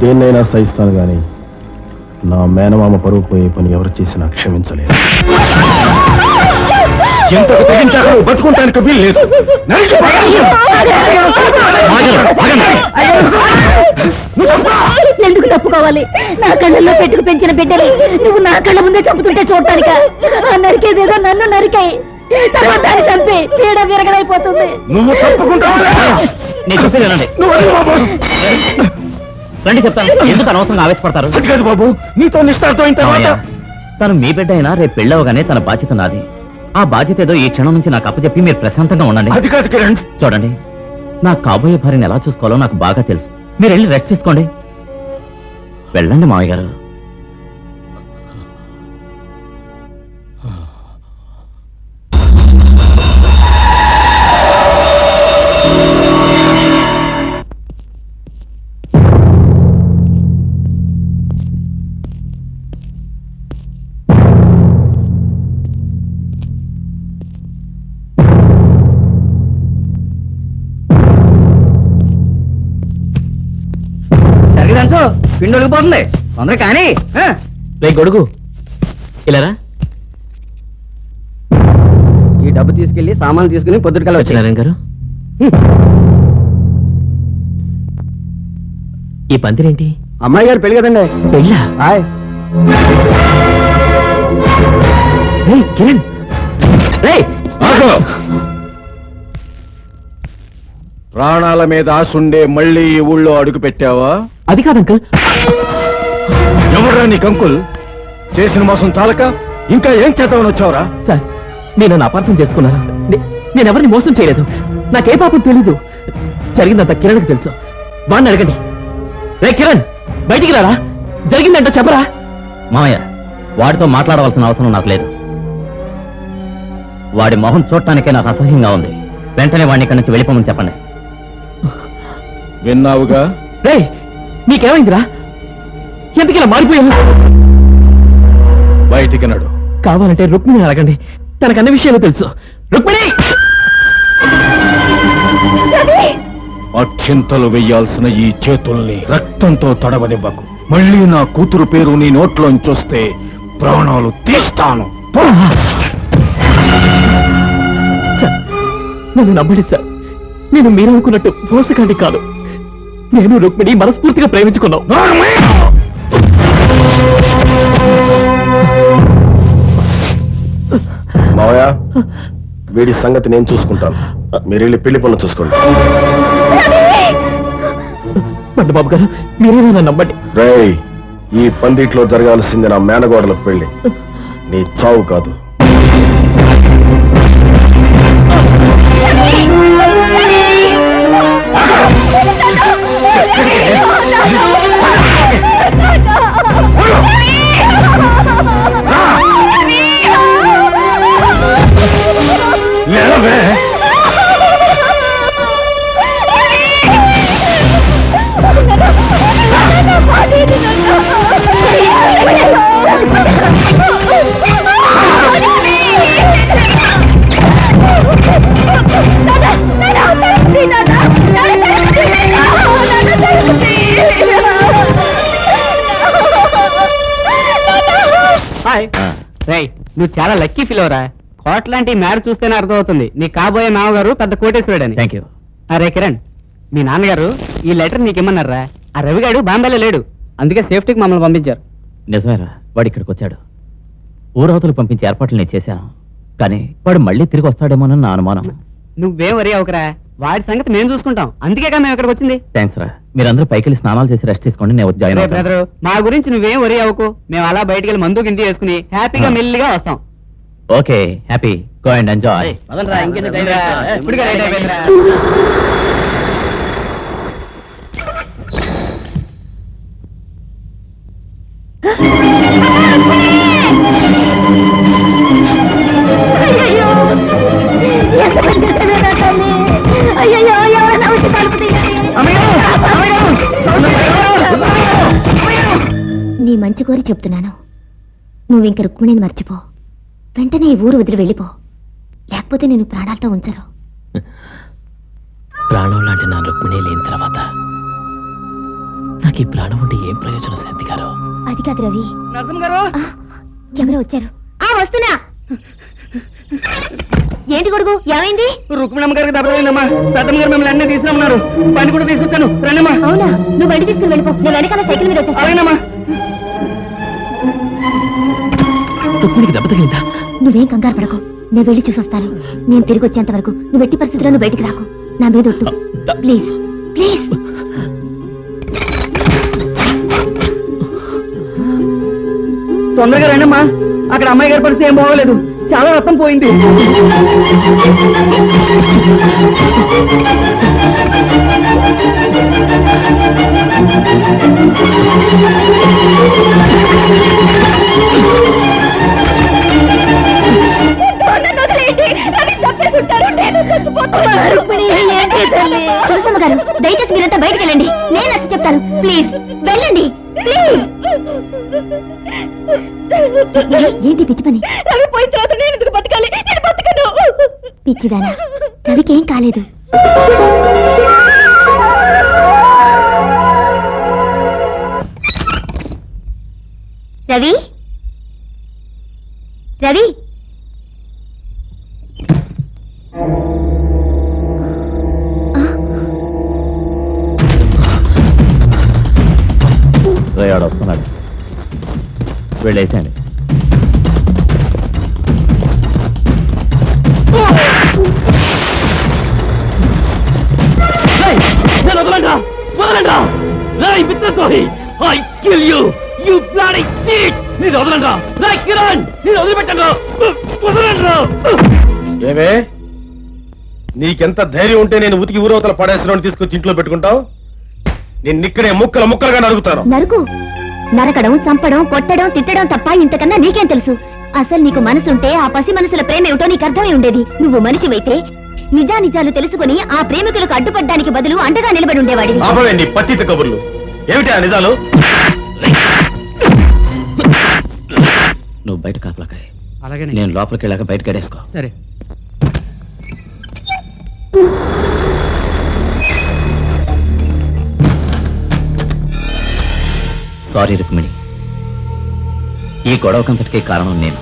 నేను దేన్నైనా సహిస్తాను గాని నా మేనమామ పరువు పోయే పని ఎవరు చేసినా క్షమించలేదు ఎంతకు తెగించాక బతుకుంటానికి వీలు లేదు. నరికి పడేయ్. ఎందుకు తప్పుకోవాలి? నా కళ్ళల్లో పెట్టుకు పెంచిన బిడ్డలు నువ్వు నా కళ్ళ ముందే చంపుతుంటే చూడటానిక? నరికేదేదో నన్ను నరికాయి. తర్వాత దాన్ని చంపి పీడ విరగడైపోతుంది నువ్వు తప్పుకుంటావా నేను చెప్పేది వినండి. నువ్వు వదిలు బాబు. రండి చెప్తాను. ఎందుకు అనవసరంగా ఆవేశపడతారు? అది కాదు బాబు నీతో నిష్ఠార్థం అయిన తర్వాత తను మీ బిడ్డ అయినా రేపు పెళ్ళవగానే తన బాధ్యత నాది. ఆ బాధ్యత ఏదో ఈ క్షణం నుంచి నాకు అప్పచెప్పి మీరు ప్రశాంతంగా ఉండండి. అది కాదు కిరణ్. చూడండి నా కాబోయే భార్యను ఎలా చూసుకోవాలో నాకు బాగా తెలుసు. మీరు వెళ్ళి రెస్ట్ తీసుకోండి. వెళ్ళండి మామయ్య గారు. పిండి ఒలిగిపోతుంది తొందర కానీ. రే గొడుగు. ఇలారా ఈ డబ్బు తీసుకెళ్ళి సామాన్లు తీసుకుని పొద్దుటికల్లా వచ్చి వచ్చినారాయణ గారు? ఈ పందిరేంటి? అమ్మాయి గారు పెళ్ళి కదండి. పెళ్ళా? హాయ్ రేయ్, కిరణ్. రేయ్, ఆగు. ప్రాణాల మీద ఆశుండే మళ్ళీ ఈ ఊళ్ళో అడుగు పెట్టావా? అది కాదు అంకుల్. ఎవరా నీ కంకుల్ చేసిన మోసం చాలక? ఇంకా ఏం చేద్దామని వచ్చావురా? సార్ నేను నన్ను అపార్థం చేసుకున్నాను నే- నేను ఎవరిని మోసం చేయలేదు. నాకే పాపం తెలీదు. జరిగిందంత కిరణ్కి తెలుసు. వాడిని అడగండి. రే కిరణ్ బయటికి రారా? జరిగిందంట చెప్పరా? మామయ్య వాడితో మాట్లాడవలసిన అవసరం నాకు లేదు. వాడి మొహం చూడటానికే నాకు అసహ్యంగా ఉంది. వెంటనే వాడిని ఇక్కడి నుంచి వెళ్ళిపోమని చెప్పండి. విన్నావుగా? రే నీకేమైందిరా? ఎందుకు ఇలా మారిపోయావు? బయటికి నడు. కావాలంటే రుక్మిణి అడగండి. తనకు అన్ని విషయాలు తెలుసు. రుక్మిణి! అక్షింతలు వెయ్యాల్సిన ఈ చేతుల్ని రక్తంతో తడవనివ్వకు. మళ్ళీ నా కూతురు పేరు నీ నోట్లోంచొస్తే ప్రాణాలు తీస్తాను. నన్ను నమ్మండి సార్. నేను మీరు అనుకున్నట్టు మోసకాండి కాదు. నేను రుక్మిణి మనస్ఫూర్తిగా ప్రేమించుకున్నాం నోర్మై! మావయ్య వీడి సంగతి నేను చూసుకుంటాను. మీరు వెళ్ళి పెళ్ళి పనులు చూసుకోండి. బాబు గారు మీరేనా నన్ను నమ్మండి? రేయ్ ఈ పందిట్లో జరగాల్సింది నా మేనగోడల పెళ్ళి. నీ చావు కాదు. చాలా లక్కీ ఫీల్ అవరా కోట లాంటి మేడ చూస్తేనే అర్థమవుతుంది. నీ కాబోయే మామగారు పెద్ద కోటేశ్వరుడు అని థ్యాంక్ యూ అరే కిరణ్ మీ నాన్నగారు ఈ లెటర్ నీకేమన్నారా? ఆ రవిగాడు బాంబేలో లేడు. అందుకే సేఫ్టీకి మమ్మల్ని పంపించారు. నిజమేరా వాడు ఇక్కడికి వచ్చాడు ఊరవతలు పంపించే ఏర్పాట్లు నేను చేశాను కానీ వాడు మళ్ళీ తిరిగి వస్తాడేమోనని నా అనుమానం. నువ్వేం వరి అవకరా. వాడి సంగతి మేము చూసుకుంటాం. అందుకేగా మేము ఇక్కడికి వచ్చింది థ్యాంక్స్ రా. మీరందరూ పైకి వెళ్ళి స్నానాలు చేసి రెస్ట్ తీసుకోండి నేను వచ్చి జాయిన్ అవుతాను. బ్రదరు మా గురించి నువ్వేం వరి అవ్వకు మేము అలా బయటికి వెళ్ళి మందు గింది వేసుకుని హ్యాపీగా. మెల్లిగా వస్తాం. Okay happy. Go and enjoy. నీ మంచి కోరి చెప్తున్నాను. నువ్వు ఇంక రుక్మిణిని మర్చిపో. వెంటనే ఈ ఊరు వదిలి వెళ్ళిపో. లేకపోతే నేను ప్రాణాలతో ఉంచరు ప్రాణం లాంటి నా రుక్మిణి లేని తర్వాత నాకు ఈ ప్రాణం ఉంటే ఏం ప్రయోజనం శాంతి గారు? అది కాదు రవి. ఆ, ఎవరో వచ్చారు. ఆ వస్తున్నా. ఏంటి కొడుకు ఏమైంది? రుక్మిణమ్మ గారికి దెబ్బతైందమ్మా పెద్దమ్మ గారు మిమ్మల్ని అన్నీ తీసుకురమ్మన్నారు. బండి కూడా తీసుకొచ్చాను. రండమ్మా. అవునా? నువ్వు బండి తీసుకుని వెళ్ళిపో. నేను వెనకాల సైకిల్ మీద వచ్చేస్తా అలాగేనమ్మా. రుక్మిణికి దెబ్బ తగిలిందా? నువ్వేం కంగారు పడకు. నేను వెళ్ళి చూసొస్తాను. నేను తిరిగి వచ్చేంత వరకు నువ్వు ఎట్టి పరిస్థితుల్లో నువ్వు బయటికి రాకు. నా మీద ఒట్టు. ప్లీజ్. ప్లీజ్. తొందరగా రండమ్మా. అక్కడ అమ్మాయి గారి పరిస్థితి ఏం బాగోలేదు. చాలా రక్తం పోయింది. తులసమ్మ గారు దయచేసి మీరంతా బయటికి వెళ్ళండి. నేను వచ్చి చెప్తాను. ప్లీజ్ వెళ్ళండి. ప్లీజ్ ఏంటి పిచ్చి పని? రవి పోయిన తర్వాత నేను ఎందుకు బతకాలి నేను బతకను పిచ్చిదానా? రవికి ఏం కాలేదు. వెళ్ళేసండి ఏమే? నీకెంత ధైర్యం ఉంటే నేను ఉతికి ఊరవతల పడేసిన తీసుకొచ్చి ఇంట్లో పెట్టుకుంటావు? నేను ఇక్కడే ముక్కలు ముక్కలుగా నరుగుతాను నరుకు. నరకడం చంపడం కొట్టడం తిట్టడం తప్ప ఇంతకన్నా నీకేం తెలుసు? అసలు నీకు మనసుంటే ఆ పసి మనసుల ప్రేమ ఏమిటో నీకు అర్థమై ఉండేది. నువ్వు మనిషివైతే నిజానిజాలు తెలుసుకుని ఆ ప్రేమికులకు అడ్డుపడ్డానికి బదులు అండగా నిలబడి ఉండేవాడివి. ఆపవేండి పత్తిత కబుర్లు. ఏమిటి ఆ నిజాలు? నువ్వు బయట కాపలాకాయ. అలాగే నేను లోపలికి వెళ్ళాక బయట సరే. సారీ రుక్మిణి. ఈ గొడవకంతటికే కారణం నేను.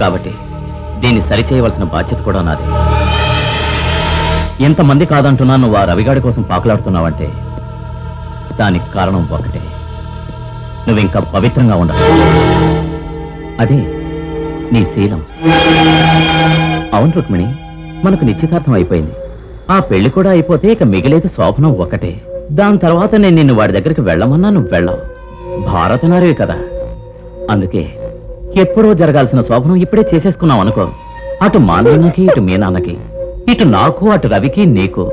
కాబట్టి దీన్ని సరిచేయవలసిన బాధ్యత కూడా నాది. ఎంతమంది కాదంటున్నా నువ్వు ఆ రవిగాడి కోసం పాకులాడుతున్నావంటే దానికి కారణం ఒకటే నువ్వు ఇంకా పవిత్రంగా ఉండవు అదే నీ శీలం. అవును రుక్మిణి మనకు నిశ్చితార్థం అయిపోయింది. ఆ పెళ్ళి కూడా అయిపోతే ఇక మిగిలేదు శోభనం ఒకటే దాని తర్వాత నేను నిన్ను వాడి దగ్గరికి వెళ్ళమన్నా నువ్వు వెళ్ళావు. భారత నారివి కదా. అందుకే ఎప్పుడో జరగాల్సిన శోభనం ఇప్పుడే చేసేసుకున్నావు అనుకో. అటు మా నాన్నకి ఇటు మీ నాన్నకి ఇటు నాకు అటు రవికి నీకు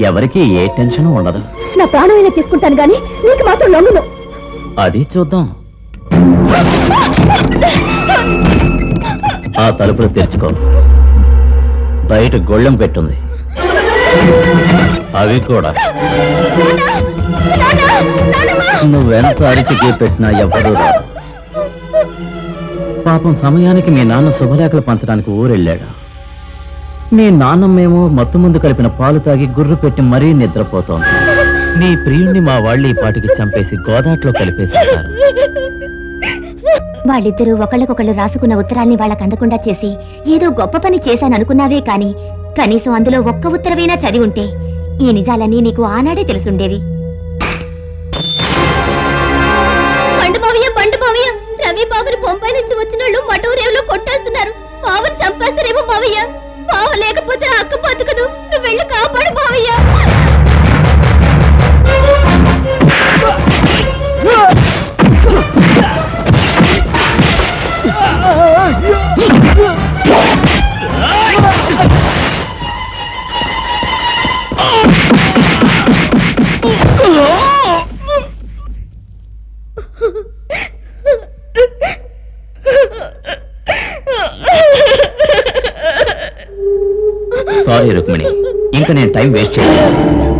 ఎవరికి ఏ టెన్షన్ ఉండదు. నా ప్రాణమైనా తీసుకుంటాను గాని నీకు మాత్రం లొంగను అది చూద్దాం. ఆ తలుపులు తెరుచుకో. బయట గొళ్ళెం పెట్టుంది. అవి కూడా. నువ్వెంత అరిచికి పెట్టినా ఎవరూ రాదు పాపం సమయానికి మీ నాన్న శుభలేఖలు పంచడానికి ఊరెళ్ళాడు? మీ నాన్నమ్మేమో మత్తు ముందు కలిపిన పాలు తాగి గుర్రు పెట్టి మరీ నిద్రపోతోంది. నీ ప్రియుణ్ణి మా వాళ్ళు ఈ పాటికి చంపేసి గోదాట్లో కలిపేశారు వాళ్ళిద్దరూ ఒకళ్ళకొకళ్ళు రాసుకున్న ఉత్తరాన్ని వాళ్ళకి అందకుండా చేసి ఏదో గొప్ప పని చేశాననుకున్నావే కాని కనీసం అందులో ఒక్క ఉత్తరమైనా చదివి ఉంటే ఈ నిజాలన్నీ నీకు ఆనాడే తెలుసుండేవి. బావని బొంబాయి నుంచి వచ్చిన వాళ్ళు మటూరేవులో కొట్టేస్తున్నారు. బావని చంపేస్తారేమో బావయ్య బావ లేకపోతే అక్క బతుకదు నువ్వు వెళ్ళి కాపాడు బావయ్య Oh! నేను టైం వేస్ట్ చేయను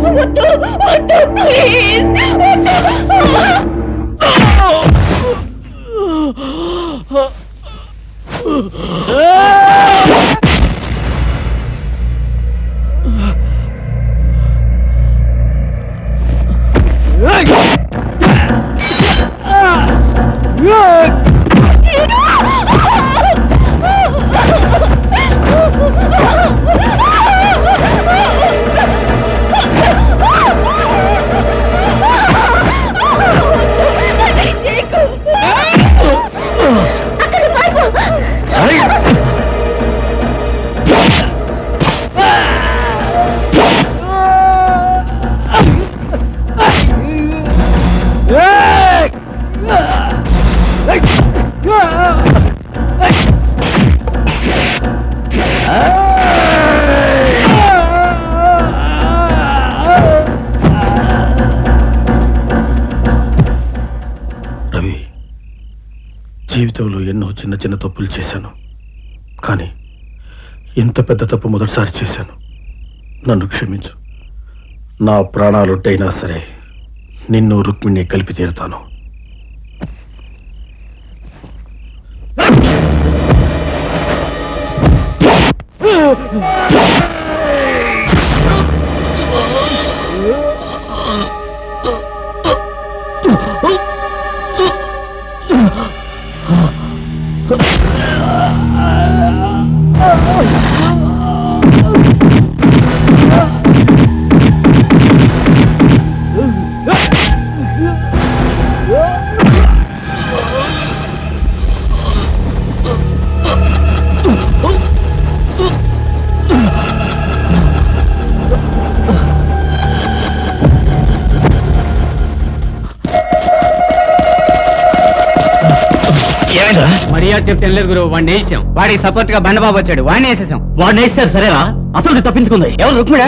చిన్న చిన్న తప్పులు చేశాను. కానీ ఇంత పెద్ద తప్పు మొదటిసారి చేశాను. నన్ను క్షమించు. నా ప్రాణాలుంటైనా సరే నిన్ను రుక్మిణి కలిపి తీరుతాను. Come on. చెప్తే లేదు గురు వాడిని వేసాం వాడికి సపోర్ట్గా బండబాబు వచ్చాడు వాడిని వేసేసాం. వాడిని వేస్తారు సరేనా? అసలు తప్పించుకుంది. ఎవరు రుక్మిడా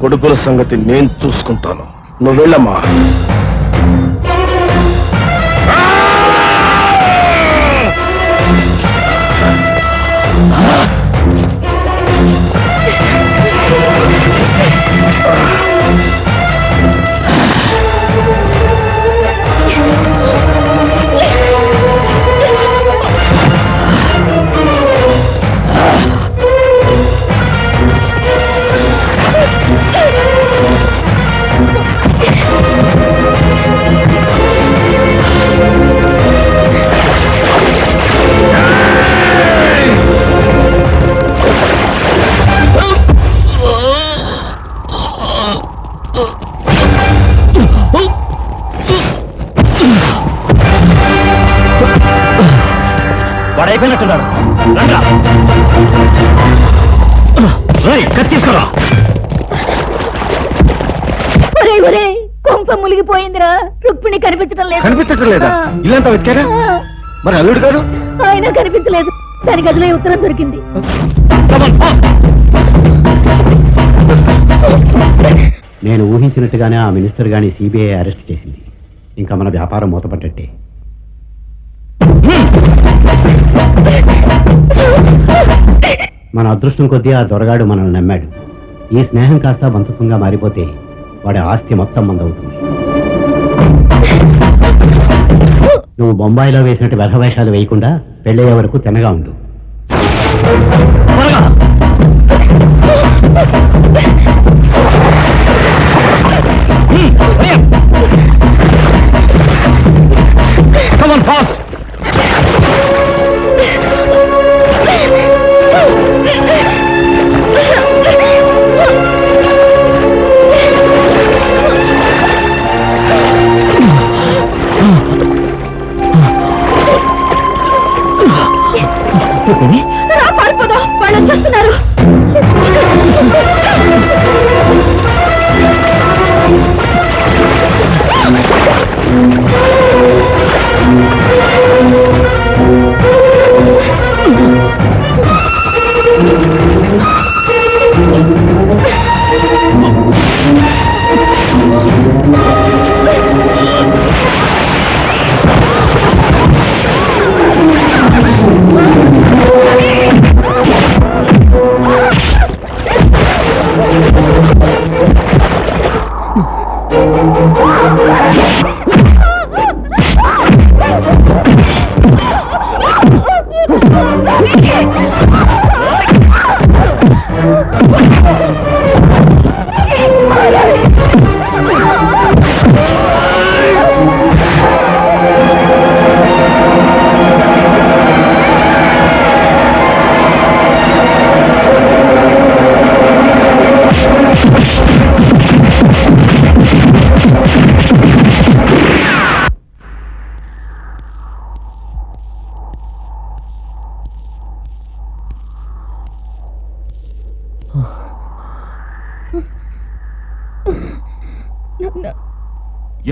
కొడుకుల సంగతి నేను చూసుకుంటాను. నువ్వు వెళ్ళమ్మా. రుక్మిణి కనిపించడం లేదు. కనిపించటం లేదా. ఇల్లంతా వెతికారా మరి అల్లుడు గారు? ఆయన కనిపించలేదు. దాని గదిలో ఉత్తరం దొరికింది. నేను ఊహించినట్టుగానే ఆ మినిస్టర్ గాని సిబిఐ అరెస్ట్ చేసింది. ఇంకా మన వ్యాపారం మూతపడ్డట్టే. మన అదృష్టం కొద్దీ ఆ దొరగాడు మనల్ని నమ్మాడు. ఈ స్నేహం కాస్త బంధుత్వంగా మారిపోతే వాడి ఆస్తి మొత్తం మందవుతుంది. నువ్వు బొంబాయిలో వేసినట్టు వెధవేషాలు వేయకుండా పెళ్ళయ్యే వరకు తిన్నగా ఉండు.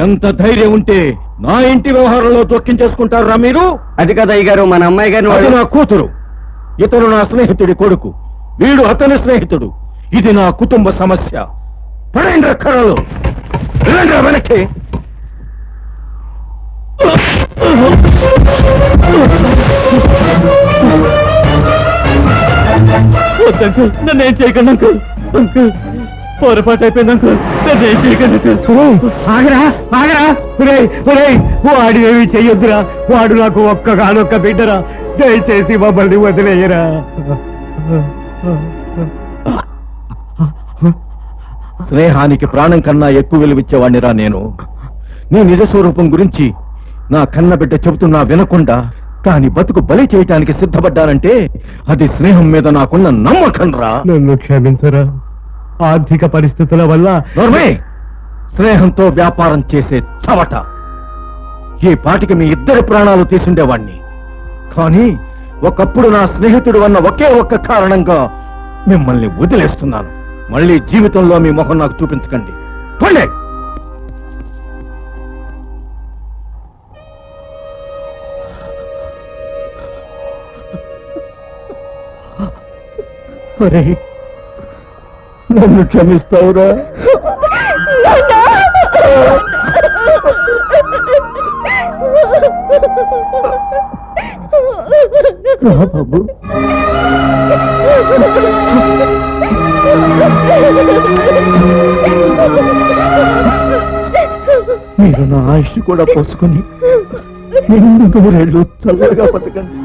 ఎంత ధైర్యం ఉంటే నా ఇంటి వ్యవహారంలో జోక్యం చేసుకుంటారా మీరు? అది కదా అయ్యగారు మన అమ్మాయి అది గారిని నా కూతురు. ఇతను నా స్నేహితుడి కొడుకు. వీడు అతని స్నేహితుడు. ఇది నా కుటుంబ సమస్య. పడండి వెళ్ళండి వెనక్కి. నన్ను ఏం చేయకండి అంకుల్. అంకుల్. పొరపాటు అయిపోయింది అంకుల్ ఆగరా ఆగరా. ఒరే ఒరే వాడు ఏమి చెయ్యొద్దురా. వాడు నాకు ఒక్క కానొక్క బిడ్డరా. దయచేసి మమ్మల్ని వదిలేయరా. స్నేహానికి ప్రాణం కన్నా ఎక్కువ విలువిచ్చేవాణ్ణిరా నేను. నీ నిజ స్వరూపం గురించి నా కన్న బిడ్డ చెబుతున్నా వినకుండా దాని బతుకు బలి చేయటానికి సిద్ధపడ్డానంటే అది స్నేహం మీద నాకున్న నమ్మకం రా నన్ను క్షమించరా. ఆర్థిక పరిస్థితుల వల్ల స్నేహంతో వ్యాపారం చేసే చవట. ఈ పాటికి మీ ఇద్దరి ప్రాణాలు తీసుండేవాణ్ణి. కానీ ఒకప్పుడు నా స్నేహితుడు అన్న ఒకే ఒక్క కారణంగా మిమ్మల్ని వదిలేస్తున్నాను. మళ్ళీ జీవితంలో మీ మొహం నాకు చూపించకండి. పండే నన్ను క్షమిస్తావురా? బాబు. మీరు నా ఆయుష్ కూడా పోసుకుని నిండు నూరేళ్ళు చల్లగా బతకండి.